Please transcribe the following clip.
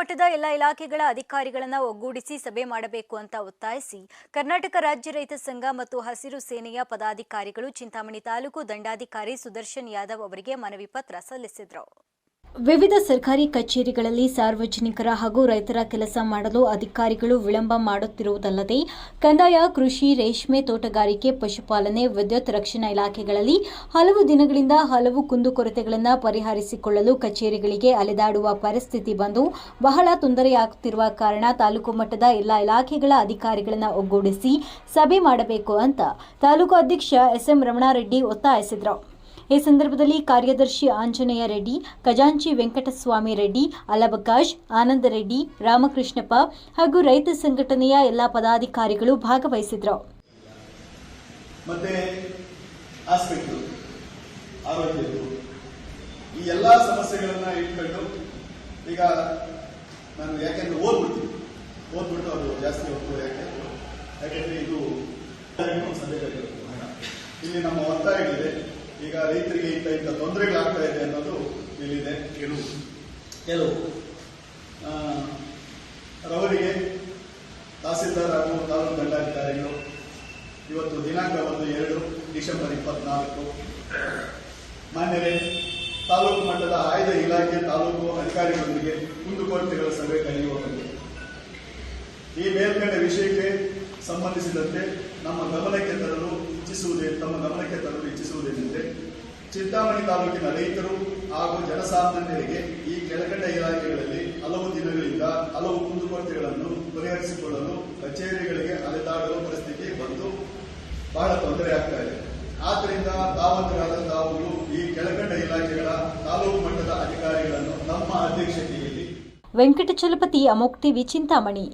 ಮಟ್ಟದ ಎಲ್ಲ ಇಲಾಖೆಗಳ ಅಧಿಕಾರಿಗಳನ್ನ ಒಗ್ಗೂಡಿಸಿ ಸಭೆ ಮಾಡಬೇಕು ಅಂತ ಒತ್ತಾಯಿಸಿ ಕರ್ನಾಟಕ ರಾಜ್ಯ ರೈತ ಸಂಘ ಮತ್ತು ಹಸಿರು ಸೇನೆಯ ಪದಾಧಿಕಾರಿಗಳು ಚಿಂತಾಮಣಿ ತಾಲೂಕು ದಂಡಾಧಿಕಾರಿ ಸುದರ್ಶನ್ ಯಾದವ್ ಅವರಿಗೆ ಮನವಿ ಪತ್ರ ಸಲ್ಲಿಸಿದರು. ವಿವಿಧ ಸರ್ಕಾರಿ ಕಚೇರಿಗಳಲ್ಲಿ ಸಾರ್ವಜನಿಕರ ಹಾಗೂ ರೈತರ ಕೆಲಸ ಮಾಡಲು ಅಧಿಕಾರಿಗಳು ವಿಳಂಬ ಮಾಡುತ್ತಿರುವುದಲ್ಲದೆ, ಕಂದಾಯ, ಕೃಷಿ, ರೇಷ್ಮೆ ತೋಟಗಾರಿಕೆ, ಪಶುಪಾಲನೆ, ವಿದ್ಯುತ್ ರಕ್ಷಣಾ ಇಲಾಖೆಗಳಲ್ಲಿ ಹಲವು ದಿನಗಳಿಂದ ಹಲವು ಕುಂದುಕೊರತೆಗಳನ್ನು ಪರಿಹರಿಸಿಕೊಳ್ಳಲು ಕಚೇರಿಗಳಿಗೆ ಅಲೆದಾಡುವ ಪರಿಸ್ಥಿತಿ ಬಂದು ಬಹಳ ತೊಂದರೆಯಾಗುತ್ತಿರುವ ಕಾರಣ ತಾಲೂಕು ಮಟ್ಟದ ಎಲ್ಲ ಇಲಾಖೆಗಳ ಅಧಿಕಾರಿಗಳನ್ನು ಒಗ್ಗೂಡಿಸಿ ಸಭೆ ಮಾಡಬೇಕು ಅಂತ ತಾಲೂಕು ಅಧ್ಯಕ್ಷ ಎಸ್ಎಂ ರಮಣಾರೆಡ್ಡಿ ಒತ್ತಾಯಿಸಿದರು. ಈ ಸಂದರ್ಭದಲ್ಲಿ ಕಾರ್ಯದರ್ಶಿ ಆಂಜನೇಯ ರೆಡ್ಡಿ, ಖಜಾಂಚಿ ವೆಂಕಟಸ್ವಾಮಿ ರೆಡ್ಡಿ, ಅಲಬಕಾಶ್, ಆನಂದ ರೆಡ್ಡಿ, ರಾಮಕೃಷ್ಣಪ್ಪ ಹಾಗೂ ರೈತ ಸಂಘಟನೆಯ ಎಲ್ಲ ಪದಾಧಿಕಾರಿಗಳು ಭಾಗವಹಿಸಿದ್ರು ಈ ಎಲ್ಲ ಸಮಸ್ಯೆಗಳನ್ನ ಇಟ್ಕೊಂಡು ಈಗ ನಾನು ಯಾಕೆಂದ್ರೆ ಓದ್ಬಿಡ್ತೀನಿ. ಓದ್ಬಿಟ್ಟು ಅದು ಜಾಸ್ತಿ ಹೋಗ್ತದೆ ಯಾಕೆ? ಯಾಕೆಂದ್ರೆ ಇದು ಸಂದೇಶ ಇಲ್ಲಿ ನಮ್ಮ ಒತ್ತಾಯಗಳಿದೆ ಈಗ ರೈತರಿಗೆ ಇಂಥ ಇಂಥ ತೊಂದರೆಗಳಾಗ್ತಾ ಇದೆ ಅನ್ನೋದು ಇಲ್ಲಿದೆ. ಕೆಲವು ಕೆಲವು ರವರಿಗೆ ತಹಸೀಲ್ದಾರ್ ಹಾಗೂ ತಾಲೂಕು ದಂಡಾಧಿಕಾರಿಗಳು ಇವತ್ತು ದಿನಾಂಕ ಒಂದು ಎರಡು ಡಿಸೆಂಬರ್ ಇಪ್ಪತ್ನಾಲ್ಕು. ಮಾನ್ಯರೇ ತಾಲೂಕು ಮಟ್ಟದ ಆಯ್ದ ಇಲಾಖೆ ತಾಲೂಕು ಅಧಿಕಾರಿಗಳೊಂದಿಗೆ ಕುಂದುಕೊರತೆಗಳ ಸಭೆ ಕರೆಯುವ ಬಗ್ಗೆ ಈ ಮೇಲ್ಕಂಡ ವಿಷಯಕ್ಕೆ ಸಂಬಂಧಿಸಿದಂತೆ ನಮ್ಮ ಗಮನಕ್ಕೆ ತರಲು ಇಚ್ಛಿಸುವುದೇ ತಮ್ಮ ಗಮನಕ್ಕೆ ಚಿಂತಾಮಣಿ ತಾಲೂಕಿನ ರೈತರು ಹಾಗೂ ಜನಸಾಮಾನ್ಯರಿಗೆ ಈ ಕೆಳಕಂಡ ಇಲಾಖೆಗಳಲ್ಲಿ ಹಲವು ದಿನಗಳಿಂದ ಹಲವು ಕುಂದುಕೊರತೆಗಳನ್ನು ಪರಿಹರಿಸಿಕೊಳ್ಳಲು ಕಚೇರಿಗಳಿಗೆ ಅಲೆದಾಡುವ ಪರಿಸ್ಥಿತಿ ಬಂದು ಬಹಳ ತೊಂದರೆ ಆಗ್ತಾ ಇದೆ. ಆದ್ದರಿಂದ ತಾವಂತರಾದ ತಾವು ಈ ಕೆಳಕಂಡ ಇಲಾಖೆಗಳ ತಾಲೂಕು ಮಟ್ಟದ ಅಧಿಕಾರಿಗಳನ್ನು ನಮ್ಮ ಅಧ್ಯಕ್ಷತೆಯಲ್ಲಿ ವೆಂಕಟಚಲಪತಿ ಅಮೋಕ್ತಿ ಚಿಂತಾಮಣಿ.